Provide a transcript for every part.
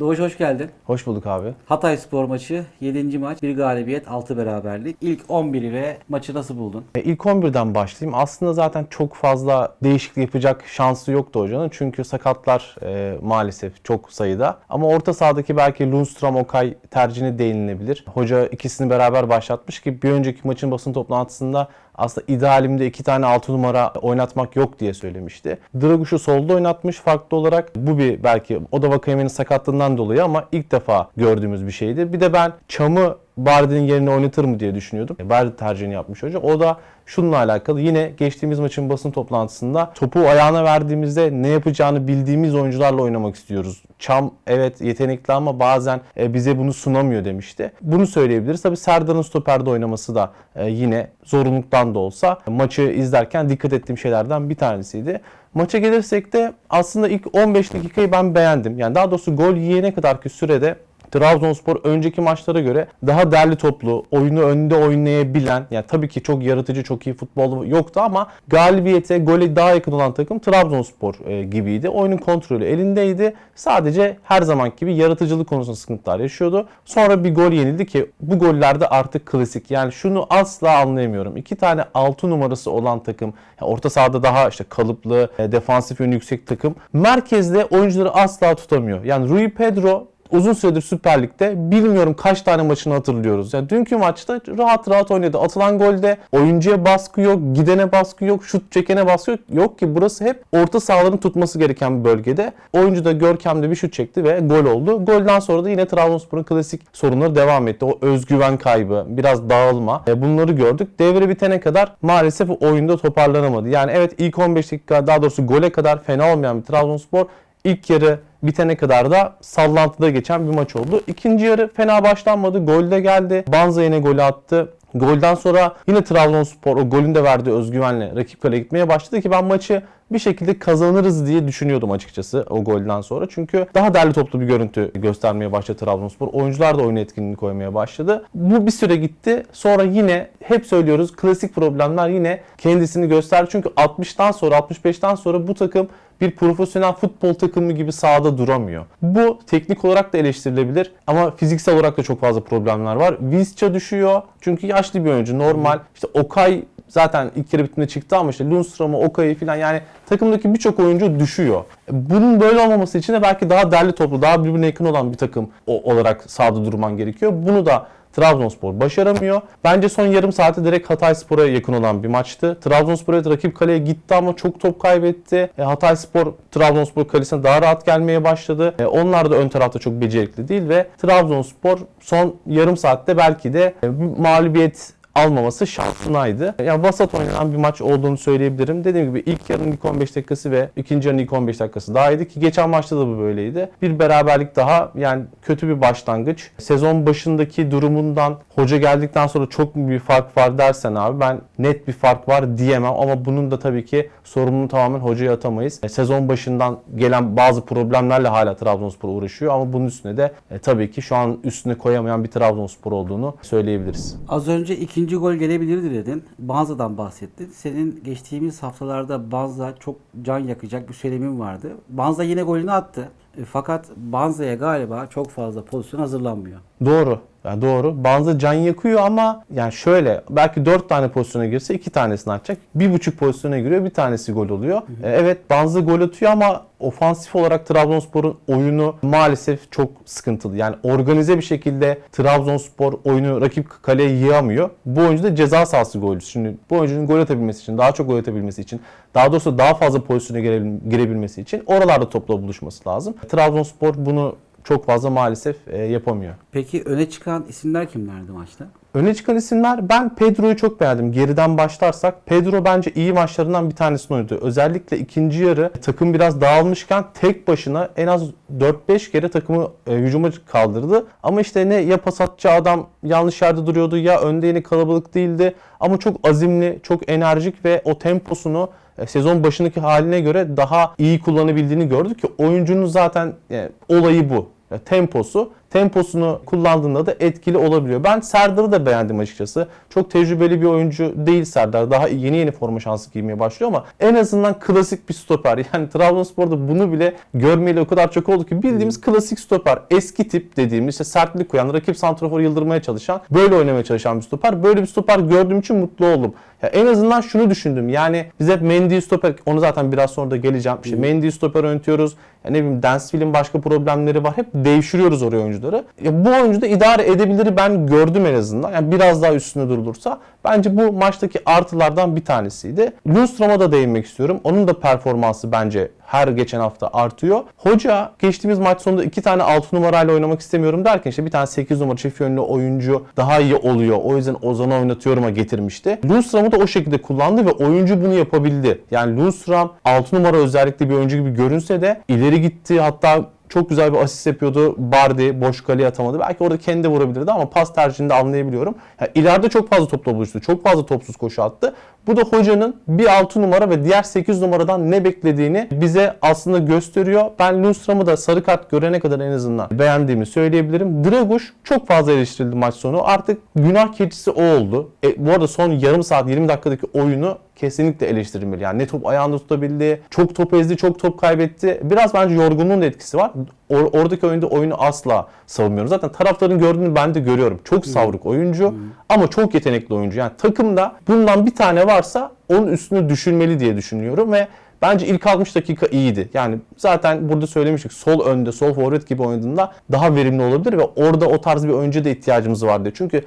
Doğuş hoş geldin. Hoş bulduk abi. Hatay spor maçı 7. maç, bir galibiyet, 6 beraberlik. İlk 11 ile maçı nasıl buldun? E, İlk 11'den başlayayım. Aslında zaten çok fazla değişiklik yapacak şansı yoktu hocanın. Çünkü sakatlar e, maalesef çok sayıda. Ama orta sahadaki belki Lundstram, Okay tercihine değinilebilir. Hoca ikisini beraber başlatmış ki bir önceki maçın basın toplantısında aslında idealimde iki tane 6 numara oynatmak yok diye söylemişti. Draguş'u solda oynatmış farklı olarak. Bu bir belki o da Vakayeme'nin sakatlığından dolayı ama ilk defa gördüğümüz bir şeydi. Bir de ben Çam'ı Bardi'nin yerine oynatır mı diye düşünüyordum. Bardi tercihini yapmış hoca. O da şununla alakalı yine geçtiğimiz maçın basın toplantısında topu ayağına verdiğimizde ne yapacağını bildiğimiz oyuncularla oynamak istiyoruz. Çam evet yetenekli ama bazen e, bize bunu sunamıyor demişti. Bunu söyleyebiliriz. Tabii Serdar'ın stoperde oynaması da e, yine zorunluluktan da olsa maçı izlerken dikkat ettiğim şeylerden bir tanesiydi. Maça gelirsek de aslında ilk 15 dakikayı ben beğendim. Yani daha doğrusu gol yiyene kadarki sürede Trabzonspor önceki maçlara göre daha derli toplu, oyunu önde oynayabilen, yani tabii ki çok yaratıcı, çok iyi futbol yoktu ama galibiyete, gole daha yakın olan takım Trabzonspor e, gibiydi. Oyunun kontrolü elindeydi. Sadece her zaman gibi yaratıcılık konusunda sıkıntılar yaşıyordu. Sonra bir gol yenildi ki bu gollerde artık klasik. Yani şunu asla anlayamıyorum. İki tane 6 numarası olan takım, yani orta sahada daha işte kalıplı, e, defansif yönü yüksek takım. Merkezde oyuncuları asla tutamıyor. Yani Rui Pedro uzun süredir Süper Lig'de bilmiyorum kaç tane maçını hatırlıyoruz. Yani dünkü maçta rahat rahat oynadı. Atılan golde oyuncuya baskı yok, gidene baskı yok, şut çekene baskı yok. Yok ki burası hep orta sahaların tutması gereken bir bölgede. Oyuncu da görkemli bir şut çekti ve gol oldu. Golden sonra da yine Trabzonspor'un klasik sorunları devam etti. O özgüven kaybı, biraz dağılma. E, bunları gördük. Devre bitene kadar maalesef oyunda toparlanamadı. Yani evet ilk 15 dakika daha doğrusu gole kadar fena olmayan bir Trabzonspor ilk yarı bitene kadar da sallantıda geçen bir maç oldu. İkinci yarı fena başlanmadı. Gol de geldi. Banza yine golü attı. Golden sonra yine Trabzonspor o golün de verdiği özgüvenle rakip kaleye gitmeye başladı ki ben maçı bir şekilde kazanırız diye düşünüyordum açıkçası o golden sonra. Çünkü daha derli toplu bir görüntü göstermeye başladı Trabzonspor. Oyuncular da oyun etkinliğini koymaya başladı. Bu bir süre gitti. Sonra yine hep söylüyoruz klasik problemler yine kendisini gösterdi. Çünkü 60'tan sonra 65'ten sonra bu takım bir profesyonel futbol takımı gibi sahada duramıyor. Bu teknik olarak da eleştirilebilir ama fiziksel olarak da çok fazla problemler var. Visca düşüyor çünkü yaşlı bir oyuncu normal. İşte Okay zaten ilk kere bitiminde çıktı ama işte Lundstram'ı, Okay'ı falan yani takımdaki birçok oyuncu düşüyor. Bunun böyle olmaması için de belki daha derli toplu, daha birbirine yakın olan bir takım olarak sahada durman gerekiyor. Bunu da Trabzonspor başaramıyor. Bence son yarım saati direkt Hatayspor'a yakın olan bir maçtı. Trabzonspor evet rakip kaleye gitti ama çok top kaybetti. E, Hatayspor Trabzonspor kalesine daha rahat gelmeye başladı. E, onlar da ön tarafta çok becerikli değil ve Trabzonspor son yarım saatte belki de e, mağlubiyet almaması şansınaydı. Yani vasat oynanan bir maç olduğunu söyleyebilirim. Dediğim gibi ilk yarının ilk 15 dakikası ve ikinci yarının ilk 15 dakikası daha iyiydi ki geçen maçta da bu böyleydi. Bir beraberlik daha yani kötü bir başlangıç. Sezon başındaki durumundan hoca geldikten sonra çok mu bir fark var dersen abi ben net bir fark var diyemem ama bunun da tabii ki sorumluluğunu tamamen hocaya atamayız. E, sezon başından gelen bazı problemlerle hala Trabzonspor uğraşıyor ama bunun üstüne de e, tabii ki şu an üstüne koyamayan bir Trabzonspor olduğunu söyleyebiliriz. Az önce ikinci gol gelebilirdi dedin. Banza'dan bahsettin. Senin geçtiğimiz haftalarda Banza çok can yakacak bir söylemin vardı. Banza yine golünü attı. E, Fakat Banza'ya galiba çok fazla pozisyon hazırlanmıyor. Doğru. Yani doğru. Banza can yakıyor ama yani şöyle belki 4 tane pozisyona girse 2 tanesini atacak. Bir buçuk pozisyona giriyor bir tanesi gol oluyor. E, evet Banza gol atıyor ama ofansif olarak Trabzonspor'un oyunu maalesef çok sıkıntılı. Yani organize bir şekilde Trabzonspor oyunu rakip kaleye yığamıyor. Bu oyuncu da ceza sahası golcüsü. Şimdi bu oyuncunun gol atabilmesi için, daha çok gol atabilmesi için, daha doğrusu daha fazla pozisyona girebil- girebilmesi için oralarda topla buluşması lazım. Trabzonspor bunu çok fazla maalesef e, yapamıyor. Peki öne çıkan isimler kimlerdi maçta? Öne çıkan isimler ben Pedro'yu çok beğendim. Geriden başlarsak Pedro bence iyi maçlarından bir tanesini oynadı. Özellikle ikinci yarı takım biraz dağılmışken tek başına en az 4-5 kere takımı e, hücuma kaldırdı. Ama işte ne ya pas atçı adam yanlış yerde duruyordu ya önde yine kalabalık değildi. Ama çok azimli, çok enerjik ve o temposunu sezon başındaki haline göre daha iyi kullanabildiğini gördük ki oyuncunun zaten e, olayı bu. Ya temposu temposunu kullandığında da etkili olabiliyor. Ben Serdar'ı da beğendim açıkçası. Çok tecrübeli bir oyuncu değil Serdar. Daha yeni yeni forma şansı giymeye başlıyor ama en azından klasik bir stoper. Yani Trabzonspor'da bunu bile görmeyeli o kadar çok oldu ki bildiğimiz klasik stoper. Eski tip dediğimiz işte sertlik koyan, rakip santraforu yıldırmaya çalışan, böyle oynamaya çalışan bir stoper. Böyle bir stoper gördüğüm için mutlu oldum. Ya en azından şunu düşündüm. Yani biz hep Mendy stoper, onu zaten biraz sonra da geleceğim. İşte Mendy stoper oynatıyoruz. Ya ne bileyim Dansville'in başka problemleri var. Hep devşiriyoruz oraya oyuncuları. Ya bu oyuncu da idare edebilir ben gördüm en azından. Yani biraz daha üstüne durulursa. Bence bu maçtaki artılardan bir tanesiydi. Lundstrom'a da değinmek istiyorum. Onun da performansı bence her geçen hafta artıyor. Hoca geçtiğimiz maç sonunda iki tane 6 numarayla oynamak istemiyorum derken işte bir tane 8 numara çift yönlü oyuncu daha iyi oluyor. O yüzden Ozan'ı oynatıyorum'a getirmişti. Lundstrom'u da o şekilde kullandı ve oyuncu bunu yapabildi. Yani Lundstrom 6 numara özellikle bir oyuncu gibi görünse de ileri gitti. Hatta çok güzel bir asist yapıyordu. Bardi boş kaleye atamadı. Belki orada kendi vurabilirdi ama pas tercihini de anlayabiliyorum. Yani ileride çok fazla topla buluştu. Çok fazla topsuz koşu attı. Bu da hocanın bir 6 numara ve diğer 8 numaradan ne beklediğini bize aslında gösteriyor. Ben Lundstrom'u da sarı kart görene kadar en azından beğendiğimi söyleyebilirim. Draguş çok fazla eleştirildi maç sonu. Artık günah keçisi o oldu. E, bu arada son yarım saat 20 dakikadaki oyunu kesinlikle eleştirilmeli. Yani ne top ayağında tutabildi, çok top ezdi, çok top kaybetti. Biraz bence yorgunluğun da etkisi var. Or- oradaki oyunda oyunu asla savunmuyorum. Zaten taraftarın gördüğünü ben de görüyorum. Çok savruk oyuncu ama çok yetenekli oyuncu. Yani takımda bundan bir tane varsa onun üstünü düşünmeli diye düşünüyorum ve Bence ilk 60 dakika iyiydi. Yani zaten burada söylemiştik sol önde, sol forvet gibi oynadığında daha verimli olabilir ve orada o tarz bir oyuncuya da ihtiyacımız vardı. Çünkü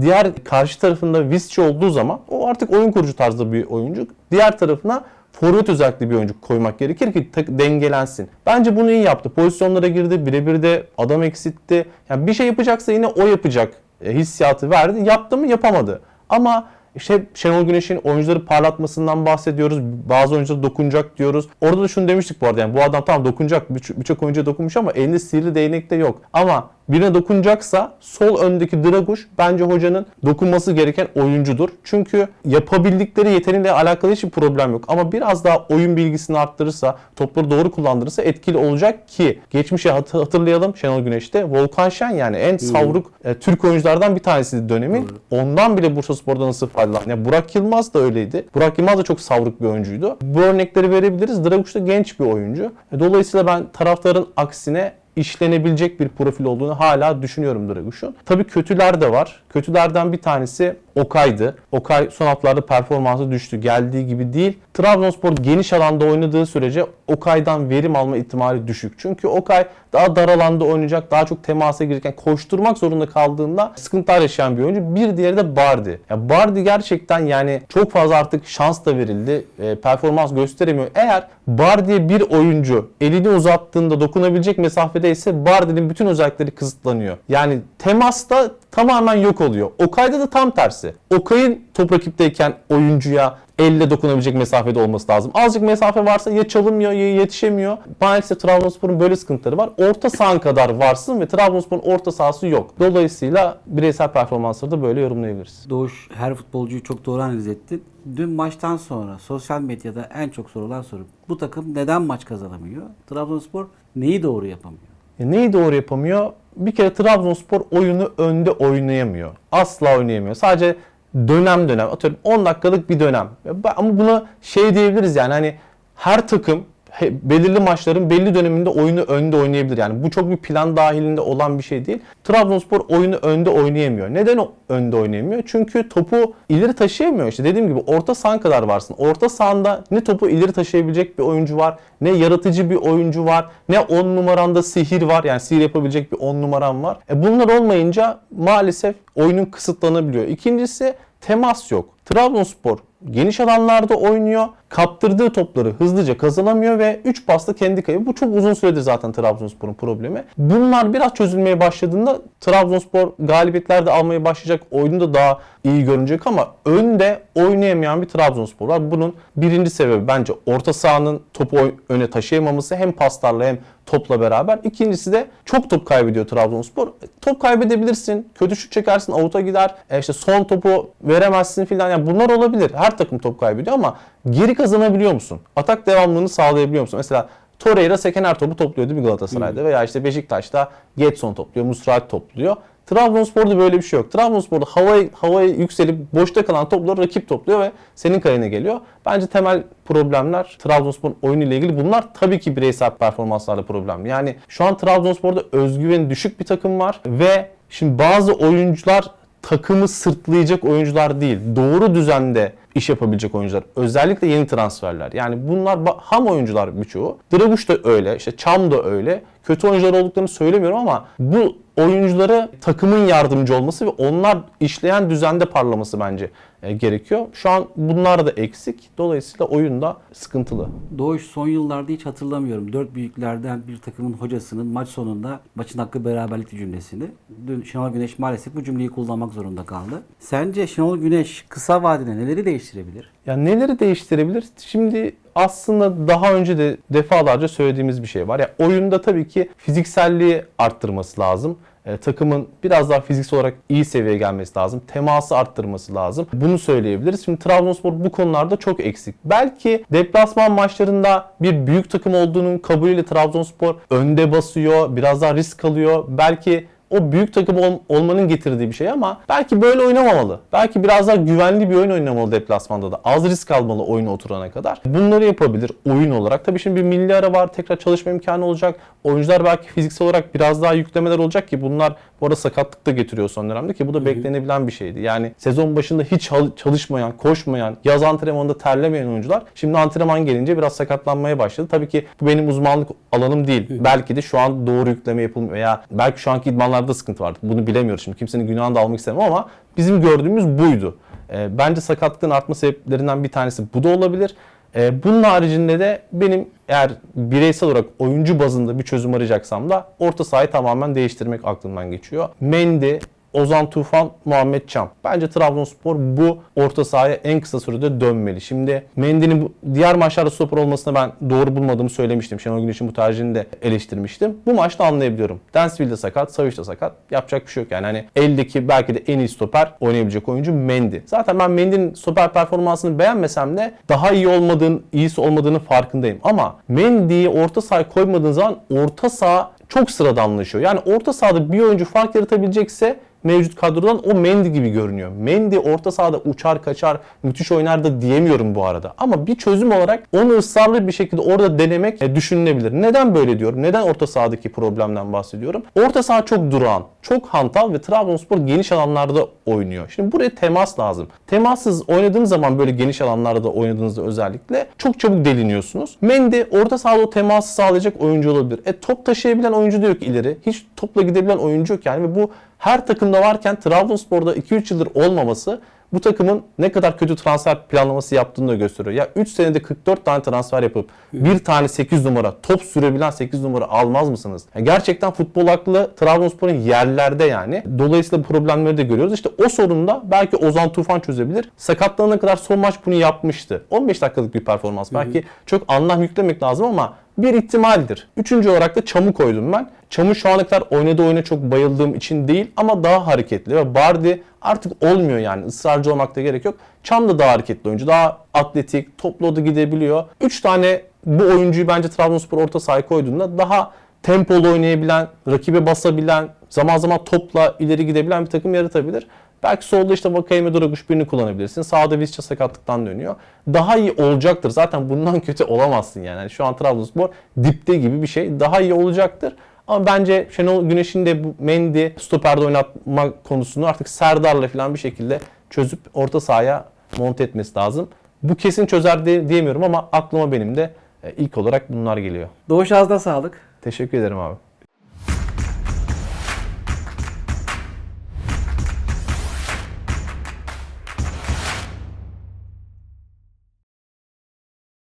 diğer karşı tarafında Visci olduğu zaman o artık oyun kurucu tarzda bir oyuncu. Diğer tarafına forvet özellikle bir oyuncu koymak gerekir ki dengelensin. Bence bunu iyi yaptı. Pozisyonlara girdi, birebir de adam eksitti. Yani bir şey yapacaksa yine o yapacak e, hissiyatı verdi. Yaptı mı yapamadı. Ama işte Şenol Güneş'in oyuncuları parlatmasından bahsediyoruz. Bazı oyunculara dokunacak diyoruz. Orada da şunu demiştik bu arada. Yani bu adam tamam dokunacak. Birçok oyuncuya dokunmuş ama elinde sihirli değnek de yok. Ama birine dokunacaksa sol öndeki Draguş bence hocanın dokunması gereken oyuncudur. Çünkü yapabildikleri yeteneğiyle alakalı hiçbir problem yok. Ama biraz daha oyun bilgisini arttırırsa, topları doğru kullandırırsa etkili olacak ki geçmişe hat- hatırlayalım Şenol Güneş'te Volkan Şen yani en savruk e, Türk oyunculardan bir tanesiydi dönemin. Ondan bile Bursaspor'da nasıl faydalandı. Yani Burak Yılmaz da öyleydi. Burak Yılmaz da çok savruk bir oyuncuydu. Bu örnekleri verebiliriz. Draguş da genç bir oyuncu. E, Dolayısıyla ben taraftarın aksine işlenebilecek bir profil olduğunu hala düşünüyorum Draguş'un. Tabii kötüler de var. Kötülerden bir tanesi Okay'dı. Okay son haftalarda performansı düştü. Geldiği gibi değil. Trabzonspor geniş alanda oynadığı sürece Okay'dan verim alma ihtimali düşük. Çünkü Okay daha dar alanda oynayacak, daha çok temasa girirken koşturmak zorunda kaldığında sıkıntılar yaşayan bir oyuncu. Bir diğeri de Bardi. Ya Bardi gerçekten yani çok fazla artık şans da verildi. E, performans gösteremiyor. Eğer Bardi'ye bir oyuncu elini uzattığında dokunabilecek mesafede ise Bardi'nin bütün özellikleri kısıtlanıyor. Yani temasta tamamen yok oluyor. Okay'da da tam tersi. Okay top rakipteyken oyuncuya elle dokunabilecek mesafede olması lazım. Azıcık mesafe varsa ya çalınmıyor ya yetişemiyor. Maalesef Trabzonspor'un böyle sıkıntıları var. Orta sahan kadar varsın ve Trabzonspor'un orta sahası yok. Dolayısıyla bireysel performansları da böyle yorumlayabiliriz. Doğuş her futbolcuyu çok doğru analiz etti. Dün maçtan sonra sosyal medyada en çok sorulan soru bu takım neden maç kazanamıyor? Trabzonspor neyi doğru yapamıyor? E neyi doğru yapamıyor? Bir kere Trabzonspor oyunu önde oynayamıyor. Asla oynayamıyor. Sadece dönem dönem atıyorum 10 dakikalık bir dönem. Ama buna şey diyebiliriz yani hani her takım belirli maçların belli döneminde oyunu önde oynayabilir. Yani bu çok bir plan dahilinde olan bir şey değil. Trabzonspor oyunu önde oynayamıyor. Neden önde oynayamıyor? Çünkü topu ileri taşıyamıyor. İşte dediğim gibi orta sahan kadar varsın. Orta sahanda ne topu ileri taşıyabilecek bir oyuncu var, ne yaratıcı bir oyuncu var, ne 10 numaranda sihir var. Yani sihir yapabilecek bir 10 numaran var. E bunlar olmayınca maalesef oyunun kısıtlanabiliyor. İkincisi temas yok. Trabzonspor geniş alanlarda oynuyor. Kaptırdığı topları hızlıca kazanamıyor ve 3 pasla kendi kaybı. Bu çok uzun süredir zaten Trabzonspor'un problemi. Bunlar biraz çözülmeye başladığında Trabzonspor galibiyetler de almaya başlayacak. Oyunu da daha iyi görünecek ama önde oynayamayan bir Trabzonspor var. Bunun birinci sebebi bence orta sahanın topu öne taşıyamaması hem paslarla hem topla beraber. İkincisi de çok top kaybediyor Trabzonspor. Top kaybedebilirsin. Kötü şut çekersin, avuta gider. E işte son topu veremezsin filan. Yani bunlar olabilir. Her takım top kaybediyor ama geri kazanabiliyor musun? Atak devamlılığını sağlayabiliyor musun? Mesela Torreira seken her topu topluyordu bir Galatasaray'da veya işte Beşiktaş'ta Getson topluyor, Musrati topluyor. Trabzonspor'da böyle bir şey yok. Trabzonspor'da havaya, havaya yükselip boşta kalan topları rakip topluyor ve senin kalene geliyor. Bence temel problemler Trabzonspor'un oyunu ile ilgili. Bunlar tabii ki bireysel performanslarla problem. Yani şu an Trabzonspor'da özgüveni düşük bir takım var ve şimdi bazı oyuncular takımı sırtlayacak oyuncular değil. Doğru düzende iş yapabilecek oyuncular. Özellikle yeni transferler. Yani bunlar ham oyuncular birçoğu. Draguş da öyle, işte Çam da öyle. Kötü oyuncular olduklarını söylemiyorum ama bu oyunculara takımın yardımcı olması ve onlar işleyen düzende parlaması bence e, gerekiyor. Şu an bunlar da eksik. Dolayısıyla oyunda sıkıntılı. Doğuş son yıllarda hiç hatırlamıyorum. Dört büyüklerden bir takımın hocasının maç sonunda maçın hakkı beraberlikti cümlesini. Dün Şenol Güneş maalesef bu cümleyi kullanmak zorunda kaldı. Sence Şenol Güneş kısa vadede neleri değiştirebilir? Ya neleri değiştirebilir? Şimdi aslında daha önce de defalarca söylediğimiz bir şey var. Ya oyunda tabii ki fizikselliği arttırması lazım. E, takımın biraz daha fiziksel olarak iyi seviyeye gelmesi lazım. Teması arttırması lazım. Bunu söyleyebiliriz. Şimdi Trabzonspor bu konularda çok eksik. Belki deplasman maçlarında bir büyük takım olduğunun kabulüyle Trabzonspor önde basıyor, biraz daha risk alıyor. Belki o büyük takım ol- olmanın getirdiği bir şey ama belki böyle oynamamalı. Belki biraz daha güvenli bir oyun oynamalı deplasmanda da. Az risk almalı oyuna oturana kadar. Bunları yapabilir oyun olarak. Tabii şimdi bir milli ara var. Tekrar çalışma imkanı olacak. Oyuncular belki fiziksel olarak biraz daha yüklemeler olacak ki bunlar bu arada sakatlık da getiriyor son dönemde ki bu da beklenebilen bir şeydi. Yani sezon başında hiç çal- çalışmayan, koşmayan, yaz antrenmanında terlemeyen oyuncular şimdi antrenman gelince biraz sakatlanmaya başladı. Tabii ki bu benim uzmanlık alanım değil. Belki de şu an doğru yükleme yapılmıyor veya belki şu anki idmanlarda sıkıntı var. Bunu bilemiyoruz şimdi. Kimsenin günahını da almak istemem ama bizim gördüğümüz buydu. Ee, bence sakatlığın artma sebeplerinden bir tanesi bu da olabilir. Ee, bunun haricinde de benim eğer bireysel olarak oyuncu bazında bir çözüm arayacaksam da orta sahayı tamamen değiştirmek aklımdan geçiyor. Mendy, Ozan Tufan, Muhammed Çam. Bence Trabzonspor bu orta sahaya en kısa sürede dönmeli. Şimdi Mendy'nin diğer maçlarda stoper olmasını ben doğru bulmadığımı söylemiştim. Şenol Güneş'in bu tercihini de eleştirmiştim. Bu maçta anlayabiliyorum. Dansville de sakat, Savic de sakat. Yapacak bir şey yok yani. Hani eldeki belki de en iyi stoper oynayabilecek oyuncu Mendy. Zaten ben Mendy'nin stoper performansını beğenmesem de daha iyi olmadığını, iyisi olmadığını farkındayım. Ama Mendy'yi orta sahaya koymadığın zaman orta saha çok sıradanlaşıyor. Yani orta sahada bir oyuncu fark yaratabilecekse mevcut kadrodan o Mendy gibi görünüyor. Mendy orta sahada uçar kaçar müthiş oynar da diyemiyorum bu arada. Ama bir çözüm olarak onu ısrarlı bir şekilde orada denemek e, düşünülebilir. Neden böyle diyorum? Neden orta sahadaki problemden bahsediyorum? Orta saha çok durağan, çok hantal ve Trabzonspor geniş alanlarda oynuyor. Şimdi buraya temas lazım. Temassız oynadığınız zaman böyle geniş alanlarda oynadığınızda özellikle çok çabuk deliniyorsunuz. Mendy orta sahada o teması sağlayacak oyuncu olabilir. E top taşıyabilen oyuncu da yok ileri. Hiç topla gidebilen oyuncu yok yani ve bu her takımda varken Trabzonspor'da 2-3 yıldır olmaması bu takımın ne kadar kötü transfer planlaması yaptığını da gösteriyor. Ya 3 senede 44 tane transfer yapıp bir tane 8 numara top sürebilen 8 numara almaz mısınız? Ya gerçekten futbol aklı Trabzonspor'un yerlerde yani. Dolayısıyla problemleri de görüyoruz. İşte o sorunu da belki Ozan Tufan çözebilir. Sakatlanana kadar son maç bunu yapmıştı. 15 dakikalık bir performans. Belki çok anlam yüklemek lazım ama bir ihtimaldir. Üçüncü olarak da Çam'ı koydum ben. Çam'ı şu ana kadar oynadığı oyuna çok bayıldığım için değil ama daha hareketli ve Bardi artık olmuyor yani ısrarcı olmakta gerek yok. Çam da daha hareketli oyuncu, daha atletik, toplu da gidebiliyor. Üç tane bu oyuncuyu bence Trabzonspor orta sahaya koyduğunda daha tempolu oynayabilen, rakibe basabilen, zaman zaman topla ileri gidebilen bir takım yaratabilir. Belki solda işte Vakayeme Draguş birini kullanabilirsin. Sağda Visca sakatlıktan dönüyor. Daha iyi olacaktır. Zaten bundan kötü olamazsın yani. Yani şu an Trabzonspor dipte gibi bir şey. Daha iyi olacaktır. Ama bence Şenol Güneş'in de bu Mendy stoperde oynatma konusunu artık Serdar'la falan bir şekilde çözüp orta sahaya monte etmesi lazım. Bu kesin çözer de, diyemiyorum ama aklıma benim de e, ilk olarak bunlar geliyor. Doğuş ağzına sağlık. Teşekkür ederim abi.